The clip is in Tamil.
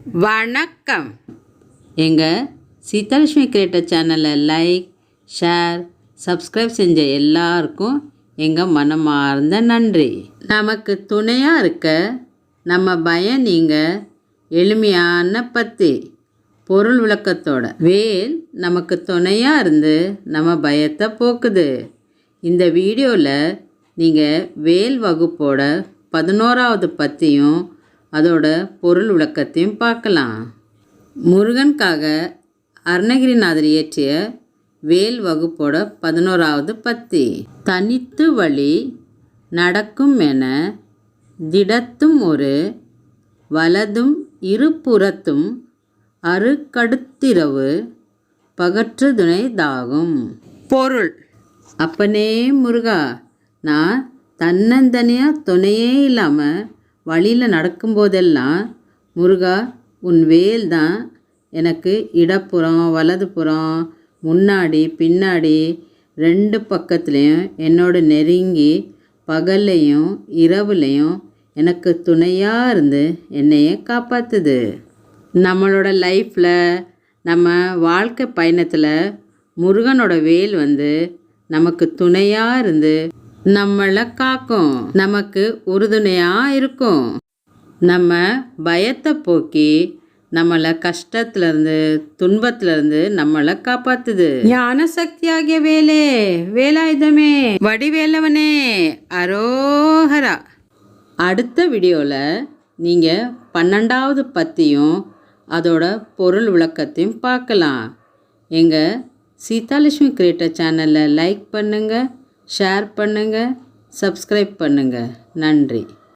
வணக்கம். எங்கள் சீதாலட்சுமி கிரியேட்டர் சேனலை லைக் ஷேர் சப்ஸ்கிரைப் செஞ்ச எல்லாருக்கும் எங்கள் மனமார்ந்த நன்றி. நமக்கு துணையாக இருக்க நம்ம பயம் நீங்கள் எளிமையான பத்தி பொருள் விளக்கத்தோட. வேல் நமக்கு துணையாக இருந்து நம்ம பயத்தை போக்குது. இந்த வீடியோவில் நீங்கள் வேல் வகுப்போட பதினோராவது பத்தியும் அதோட பொருள் விளக்கத்தையும் பார்க்கலாம். முருகனுக்காக அருணகிரிநாதர் இயற்றிய வேல் வகுப்போட பதினோராவது பத்தி. தனித்து வழி நடக்கும் என திடத்தும் ஒரு வலதும் இருபுறத்தும் அருக்கடுத்திரவு பகற்று துணைதாகும் பொருள். அப்பனே முருகா நான் தன்னந்தனியாக துணையே இல்லாமல் வழியில் நடக்கும்போதெல்லாம் முருகா உன் வேல் தான் எனக்கு இடப்புறம் வலதுபுறம் முன்னாடி பின்னாடி ரெண்டு பக்கத்துலேயும் என்னோட நெருங்கி பகல்லையும் இரவுலையும் எனக்கு துணையாக இருந்து என்னையே காப்பாற்றுது நம்மளோட லைஃப்பில் நம்ம வாழ்க்கை பயணத்தில் முருகனோட வேல் வந்து நமக்கு துணையாக இருந்து நம்மளை காக்கும். நமக்கு உறுதுணையாக இருக்கும். நம்ம பயத்தை போக்கி நம்மளை கஷ்டத்துலேருந்து துன்பத்துலேருந்து நம்மளை காப்பாத்துது. ஞான சக்தியாகிய வேலே வேலாயுதமே வடிவேலவனே அரோஹரா. அடுத்த வீடியோவில் நீங்கள் பன்னெண்டாவது பற்றியும் அதோட பொருள் விளக்கத்தையும் பார்க்கலாம். எங்கள் சீதாலட்சுமி கிரியேட்டர் சேனலை லைக் பண்ணுங்கள் ஷேர் பண்ணுங்கள் சப்ஸ்கிரைப் பண்ணுங்கள் நன்றி.